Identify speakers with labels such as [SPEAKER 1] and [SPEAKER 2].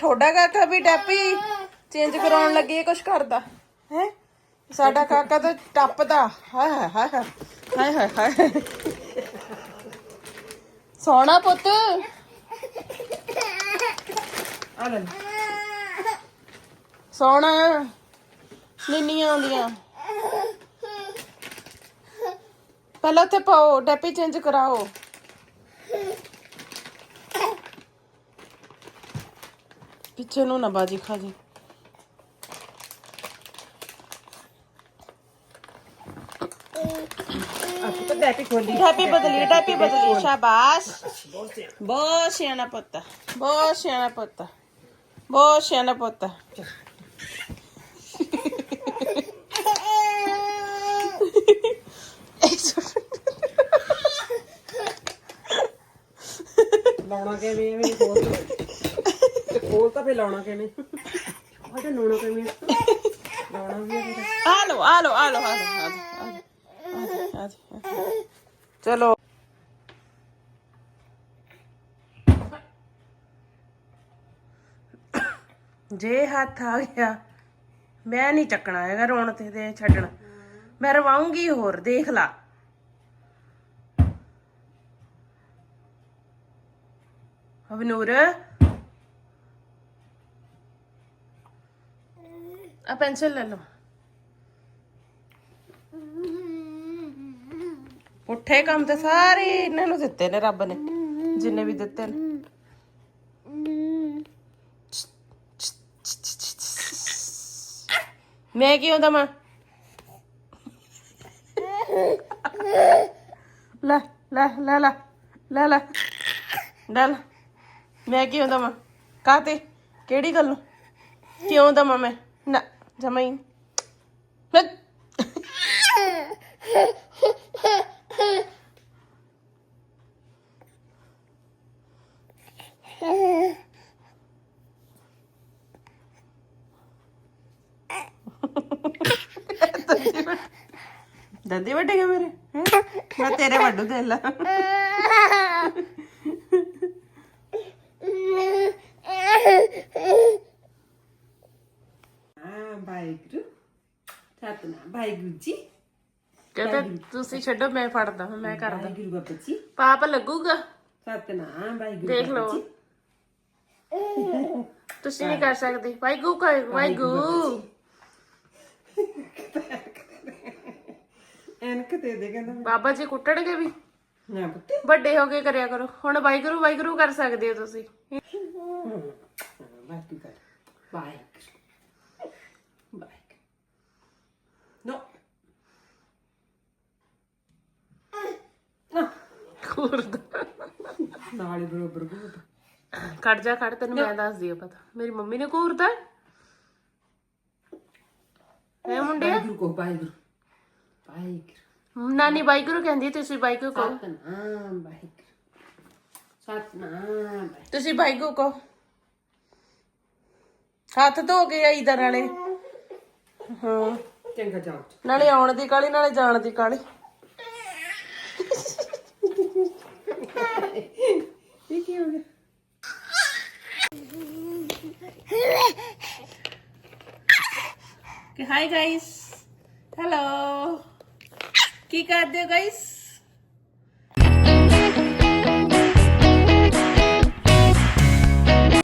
[SPEAKER 1] ਤੁਹਾਡਾ ਕਾਕਾ ਵੀ ਡੈਪੀ ਚੇਂਜ ਕਰਾਉਣ ਲੱਗੀ ਕੁਛ ਕਰਦਾ ਹੈ? ਸਾਡਾ ਕਾਕਾ ਤਾਂ ਟੱਪਦਾ। ਹਾਏ ਹਾਏ ਹਾਏ ਹਾਏ ਹਾਏ ਹਾਏ। ਸੋਹਣਾ ਪੁੱਤ।
[SPEAKER 2] ਆ ਲੈ।
[SPEAKER 1] ਸੋਹਣਾ। ਨਿੰਨੀਆਂ ਆਉਂਦੀਆਂ। ਪਹਿਲਾਂ ਉੱਥੇ ਪਾਓ, ਡੈਪੀ ਚੇਂਜ ਕਰਾਓ। ਪਿੱਛੇ ਨੂੰ ਨਾ ਬਾਜੀ ਖਾ ਜੀ।
[SPEAKER 2] ਡੈਪੀ ਖੋਲੀ।
[SPEAKER 1] ਡੈਪੀ ਬਦਲੀ ਡੈਪੀ ਬਦਲੀ ਸ਼ਾਬਾਸ਼।
[SPEAKER 2] ਬਹੁਤ ਸਿਆ
[SPEAKER 1] ਬਹੁਤ ਸਿਆਣਾ ਪੁੱਤ ਬਹੁਤ ਸਿਆਣਾ ਪੁੱਤ ਬਹੁਤ ਸਿਆਣਾ ਪੁੱਤ।
[SPEAKER 2] ਲਾਉਣਾ ਕਿਵੇਂ ਐਵੇਂ ਖੋਲ ਤਾਂ ਫੇ ਲਾਉਣਾ ਕਿਵੇਂ? ਆ ਤੇ ਲਾਉਣਾ ਕਿਵੇਂ ਲਾਉਣਾ ਵੀ ਹੈ ਫਿਰ।
[SPEAKER 1] ਆ ਲੋ ਆ ਲੋ ਆ ਲੋ ਆ ਲੋ ਆ ਜਾਓ, ਆ ਜਾਓ, ਆ ਜਾਓ, ਆ ਜਾਓ। ਚਲੋ। ਜੇ ਹੱਥ ਆ ਗਿਆ ਮੈਂ ਨਹੀਂ ਚੱਕਣਾ ਹੈਗਾ ਰੋਣ ਤੇ ਦੇ ਛੱਡਣਾ। ਮੈਂ ਰਵਾਉਂਗੀ ਹੋਰ ਦੇਖ ਲਾ। ਅਬਨੂਰ ਆ ਪੈਨਸਲ ਲੈ ਲਓ ਪੁੱਠੇ ਕੰਮ ਤੇ ਸਾਰੇ ਇਹਨਾਂ ਨੂੰ ਦਿੱਤੇ ਨੇ ਰੱਬ ਨੇ ਜਿੰਨੇ ਵੀ ਦਿੱਤੇ ਨੇ ਮੈਂ ਕਿਉਂ ਦਵਾਂ ਲੈ ਲੈ ਲੈ ਲੈ ਲੈ ਲੈ ਡਲ ਮੈਂ ਕਿਉਂ ਦਵਾਂ ਕਾਤੇ ਕਿਹੜੀ ਗੱਲੋਂ ਕਿਉਂ ਦਵਾਂ ਮੈਂ ਨਾ ਜਮਾਈ ਦੰਦੀ ਵੱਡੇਗਾ ਮੇਰੇ ਹੈਂ? ਮੈਂ ਤੇਰੇ ਵੱਡੂ ਦੇ ਲਾ
[SPEAKER 2] ਹਾਂ ਵਾਹਿਗੁਰੂ ਸਤਨਾਮ ਵਾਹਿਗੁਰੂ ਜੀ।
[SPEAKER 1] ਕਹਿੰਦੇ ਤੁਸੀਂ ਛੱਡੋ ਮੈਂ ਫੜਦਾ ਹਾਂ, ਮੈਂ ਕਰਦਾ।
[SPEAKER 2] ਵਾਹਿਗੁਰੂ ਬਾਬਾ ਜੀ।
[SPEAKER 1] ਪਾਪ ਲੱਗੂਗਾ?
[SPEAKER 2] ਸਤਨਾਮ ਵਾਹਿਗੁਰੂ
[SPEAKER 1] ਦੇਖ
[SPEAKER 2] ਬਾਬਾ
[SPEAKER 1] ਲਓ।
[SPEAKER 2] ਜੀ।
[SPEAKER 1] ਤੁਸੀਂ ਨਹੀਂ ਕਰ ਸਕਦੇ। ਵਾਹਿਗੁਰੂ ਕਹੇ ਵਾਹਿਗੁਰੂ
[SPEAKER 2] ਐਨਕ ਦੇ ਦੇ ਕਹਿੰਦਾ
[SPEAKER 1] ਬਾਬਾ ਜੀ ਕੁੱਟਣਗੇ ਵੀ।
[SPEAKER 2] ਨਾ ਪੁੱਤ।
[SPEAKER 1] ਵੱਡੇ ਹੋ ਕੇ ਕਰਿਆ ਕਰੋ। ਹੁਣ ਵਾਹਿਗੁਰੂ ਵਾਹਿਗੁਰੂ ਕਰ ਸਕਦੇ ਹੋ ਤੁਸੀਂ।
[SPEAKER 2] ਵਾਹਿਗੁਰੂ ਕਰ। ਵਾਹਿਗੁਰੂ ਵਾਹਿਗੁਰੂ ਨੋ
[SPEAKER 1] ਖੁਰਦਾ
[SPEAKER 2] ਨਾਲ ਬਰੋਬਰ ਗੁੱਟ
[SPEAKER 1] ਕੱਢ ਜਾ ਕੱਢ ਤੈਨੂੰ ਮੈਂ ਦੱਸਦੀ ਆ ਪਤਾ। ਮੇਰੀ ਮੰਮੀ ਨੇ ਘੂਰਦਾ ਹੈ ਮੁੰਡੇ?
[SPEAKER 2] ਵਾਹਿਗੁਰੂ ਕੋ ਵਾਹਿਗੁਰੂ। ਵਾਹਿਗੁਰੂ।
[SPEAKER 1] ਨਾਨੀ ਵਾਹਿਗੁਰੂ ਕਹਿੰਦੀ ਆ, ਤੁਸੀਂ ਵਾਹਿਗੁਰੂ ਕਹੋ।
[SPEAKER 2] ਸਤਨਾਮ ਵਾਹਿਗੁਰੂ। ਸਤਨਾਮ
[SPEAKER 1] ਤੁਸੀਂ ਵਾਹਿਗੁਰੂ ਕਹੋ। ਹੱਥ ਧੋ ਕੇ ਆਈਦਾ ਨਾਲੇ। ਹਾਂ।
[SPEAKER 2] ਚੰਗਾ ਜਾਓ।
[SPEAKER 1] ਨਾਲੇ ਆਉਣ ਦੀ ਕਾਲੀ ਨਾਲੇ ਜਾਣ ਦੀ ਕਾਲੀ
[SPEAKER 2] ਇਹ ਕੀ ਹੋ ਗਿਆ
[SPEAKER 1] ਕਿ ਹਾਈ ਗਾਇਸ